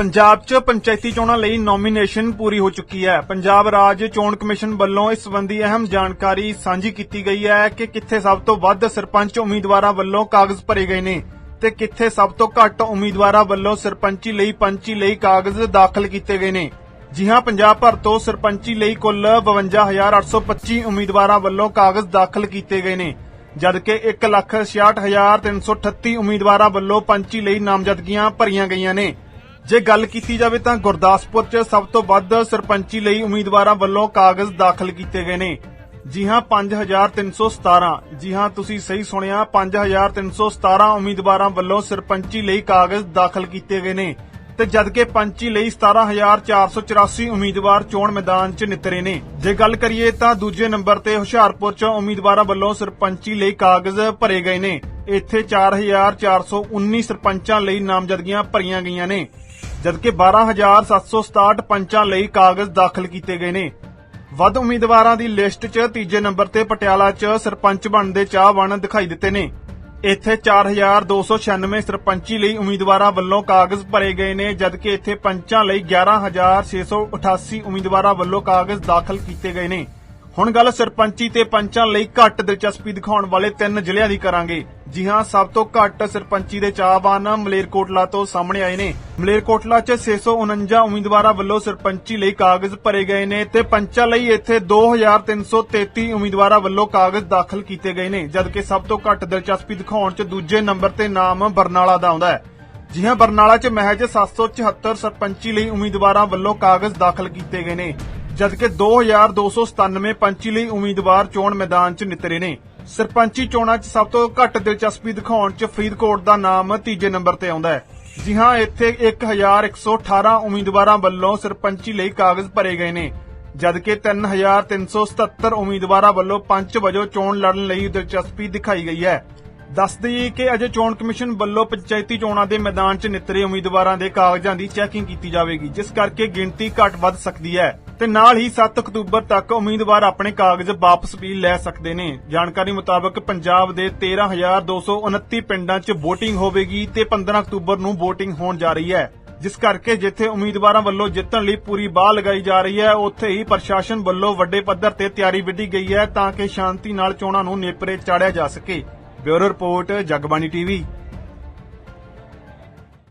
ਪੰਜਾਬ 'ਚ ਪੰਚਾਇਤੀ ਚੋਣਾਂ ਲਈ ਨੋਮੀਨੇਸ਼ਨ ਪੂਰੀ ਹੋ ਚੁੱਕੀ ਹੈ। ਪੰਜਾਬ ਰਾਜ ਚੋਣ ਕਮਿਸ਼ਨ ਵੱਲੋਂ ਇਸ ਸੰਬੰਧੀ ਅਹਿਮ ਜਾਣਕਾਰੀ ਸਾਂਝੀ ਕੀਤੀ ਗਈ ਹੈ ਕਿ ਕਿੱਥੇ ਸਭ ਤੋਂ ਵੱਧ ਸਰਪੰਚ ਉਮੀਦਵਾਰਾਂ ਵੱਲੋਂ ਕਾਗਜ਼ ਭਰੇ ਗਏ ਨੇ ਤੇ ਕਿੱਥੇ ਸਭ ਤੋਂ ਘੱਟ ਉਮੀਦਵਾਰਾਂ ਵੱਲੋਂ ਸਰਪੰਚੀ ਲਈ ਪੰਚੀ ਲਈ ਕਾਗਜ਼ ਦਾਖਲ ਕੀਤੇ ਗਏ ਨੇ। ਜੀ ਹਾਂ, ਪੰਜਾਬ ਭਰ ਤੋਂ ਸਰਪੰਚੀ ਲਈ ਕੁੱਲ 52825 ਉਮੀਦਵਾਰਾਂ ਵੱਲੋਂ ਕਾਗਜ਼ ਦਾਖਲ ਕੀਤੇ ਗਏ ਨੇ, ਜਦਕਿ 166338 ਉਮੀਦਵਾਰਾਂ ਵੱਲੋਂ ਪੰਚੀ ਲਈ ਨਾਮਜ਼ਦਗੀਆਂ ਭਰੀਆਂ ਗਈਆਂ ਨੇ। ਜੇ ਗੱਲ ਕੀਤੀ ਜਾਵੇ ਤਾਂ ਗੁਰਦਾਸਪੁਰ 'ਚ ਸਭ ਤੋਂ ਵੱਧ ਸਰਪੰਚੀ ਲਈ ਉਮੀਦਵਾਰਾਂ ਵੱਲੋਂ ਕਾਗਜ਼ ਦਾਖਲ ਕੀਤੇ ਗਏ ਨੇ। ਜੀ ਹਾਂ 5317 ਜੀ ਹਾਂ, ਤੁਸੀਂ ਸਹੀ ਸੁਣਿਆ 5317 ਉਮੀਦਵਾਰਾਂ ਵੱਲੋਂ ਸਰਪੰਚੀ ਲਈ ਕਾਗਜ਼ ਦਾਖਲ ਕੀਤੇ ਗਏ ਨੇ। ਤੇ ਜਦਕਿ ਪੰਚੀ ਲਈ 17484 ਉਮੀਦਵਾਰ ਚੋਣ ਮੈਦਾਨ 'ਚ ਨਿਤਰੇ ਨੇ। ਜੇ ਗੱਲ ਕਰੀਏ ਤਾਂ ਦੂਜੇ ਨੰਬਰ ਤੇ ਹੁਸ਼ਿਆਰਪੁਰ 'ਚ ਉਮੀਦਵਾਰਾਂ ਵੱਲੋਂ ਸਰਪੰਚੀ ਲਈ ਕਾਗਜ਼ ਭਰੇ ਗਏ ਨੇ। ਇੱਥੇ 4419 ਸਰਪੰਚਾਂ ਲਈ ਨਾਮਜ਼ਦਗੀਆਂ ਭਰੀਆਂ ਗਈਆਂ ਨੇ, ਜਦਕਿ 12767 ਪੰਚਾਂ ਲਈ ਕਾਗਜ਼ ਦਾਖਲ ਕੀਤੇ ਗਏ ਨੇ। ਵੱਧ ਉਮੀਦਵਾਰਾਂ ਦੀ ਲਿਸਟ 'ਚ ਤੀਜੇ ਨੰਬਰ ਤੇ ਪਟਿਆਲਾ 'ਚ ਸਰਪੰਚ ਬਣਦੇ ਚਾਹਵਾਨ ਦਿਖਾਈ ਦਿੱਤੇ ਨੇ। ਇੱਥੇ 4296 ਸਰਪੰਚੀ ਲਈ ਉਮੀਦਵਾਰਾਂ ਵੱਲੋਂ ਕਾਗਜ਼ ਭਰੇ ਗਏ ਨੇ, ਜਦਕਿ ਇੱਥੇ ਪੰਚਾਂ ਲਈ 11688 ਉਮੀਦਵਾਰਾਂ ਵੱਲੋਂ ਕਾਗਜ਼ ਦਾਖਲ ਕੀਤੇ ਗਏ ਨੇ। ਹੁਣ ਗੱਲ ਸਰਪੰਚੀ ਤੇ ਪੰਚਾਂ ਲਈ ਘੱਟ ਦਿਲਚਸਪੀ ਦਿਖਾਉਣ ਵਾਲੇ ਤਿੰਨ ਜ਼ਿਲ੍ਹਿਆਂ ਦੀ ਕਰਾਂਗੇ। ਜੀ ਹਾਂ, ਸਭ ਤੋਂ ਘੱਟ ਸਰਪੰਚੀ ਦੇ ਚਾਹਵਾਨ ਮਲੇਰਕੋਟਲਾ ਤੋਂ ਸਾਹਮਣੇ ਆਏ ਨੇ। ਮਲੇਰਕੋਟਲਾ 'ਚ 649 ਉਮੀਦਵਾਰਾਂ ਵੱਲੋਂ ਸਰਪੰਚੀ ਲਈ ਕਾਗਜ਼ ਭਰੇ ਗਏ ਨੇ ਤੇ ਪੰਚਾਂ ਲਈ ਇੱਥੇ 2333 ਉਮੀਦਵਾਰਾਂ ਵੱਲੋਂ ਕਾਗਜ਼ ਦਾਖਲ ਕੀਤੇ ਗਏ ਨੇ, ਜਦਕਿ ਸਭ ਤੋਂ ਘੱਟ ਦਿਲਚਸਪੀ ਦਿਖਾਉਣ 'ਚ ਦੂਜੇ ਨੰਬਰ ਤੇ ਨਾਮ ਬਰਨਾਲਾ ਦਾ ਆਉਂਦਾ ਹੈ। ਜੀ ਹਾਂ, ਬਰਨਾਲਾ 'ਚ ਮਹਿਜ 774 ਸਰਪੰਚੀ ਲਈ ਉਮੀਦਵਾਰਾਂ ਵੱਲੋਂ ਕਾਗਜ਼ ਦਾਖਲ ਕੀਤੇ ਗਏ ਨੇ। ਜਦਕਿ 2297 ਪੰਚੀ ਲਈ ਉਮੀਦਵਾਰ ਚੋਣ ਮੈਦਾਨ 'ਚ ਨਿਤਰੇ ਨੇ। ਸਰਪੰਚੀ ਚੋਣਾਂ 'ਚ ਸਭ ਤੋਂ ਘੱਟ ਦਿਲਚਸਪੀ ਦਿਖਾਉਣ 'ਚ ਫਰੀਦਕੋਟ ਦਾ ਨਾਮ ਤੀਜੇ ਨੰਬਰ ਤੇ ਆਉਂਦਾ ਹੈ। ਜੀ ਹਾਂ, ਇੱਥੇ 1118 ਉਮੀਦਵਾਰਾਂ ਵੱਲੋਂ ਸਰਪੰਚੀ ਲਈ ਕਾਗਜ਼ ਭਰੇ ਗਏ ਨੇ। ਜਦਕਿ 3377 ਉਮੀਦਵਾਰਾਂ ਵੱਲੋਂ ਪੰਚ ਵਜੋਂ ਚੋਣ ਲੜਨ ਲਈ ਦਿਲਚਸਪੀ ਦਿਖਾਈ ਗਈ ਹੈ। ਦੱਸ ਦਈਏ ਕਿ ਅਜੇ ਚੋਣ ਕਮਿਸ਼ਨ ਵੱਲੋਂ ਪੰਚਾਇਤੀ ਚੋਣਾਂ ਦੇ ਮੈਦਾਨ 'ਚ ਨਿਤਰੇ ਉਮੀਦਵਾਰਾਂ ਦੇ ਕਾਗਜ਼ਾਂ ਦੀ ਚੈਕਿੰਗ ਕੀਤੀ ਜਾਵੇਗੀ, ਜਿਸ ਕਰਕੇ ਗਿਣਤੀ ਘੱਟ ਵੱਧ ਸਕਦੀ ਹੈ। ਤੇ ਨਾਲ ਹੀ 7 ਅਕਤੂਬਰ ਤੱਕ ਉਮੀਦਵਾਰ ਆਪਣੇ ਕਾਗਜ਼ ਵਾਪਸ ਵੀ ਲੈ ਸਕਦੇ ਨੇ। ਜਾਣਕਾਰੀ ਮੁਤਾਬਕ ਪੰਜਾਬ ਦੇ 13229 ਪਿੰਡਾਂ 'ਚ VOTING ਹੋਵੇਗੀ ਤੇ 15 ਅਕਤੂਬਰ ਨੂੰ VOTING ਹੋਣ ਜਾ ਰਹੀ ਹੈ। ਜਿਸ ਕਰਕੇ ਜਿੱਥੇ ਉਮੀਦਵਾਰਾਂ ਵੱਲੋਂ ਜਿੱਤਣ ਲਈ ਪੂਰੀ ਬਾਹ ਲਗਾਈ ਜਾ ਰਹੀ ਹੈ, ਉੱਥੇ ਹੀ ਪ੍ਰਸ਼ਾਸਨ ਵੱਲੋਂ ਵੱਡੇ ਪੱਧਰ ਤੇ ਤਿਆਰੀ ਵਿੱਢੀ ਗਈ ਹੈ ਤਾਂ ਕਿ ਸ਼ਾਂਤੀ ਨਾਲ ਚੋਣਾਂ ਨੂੰ ਨੇਪਰੇ ਚਾੜਿਆ ਜਾ ਸਕੇ। Bureau report, Jagbani TV.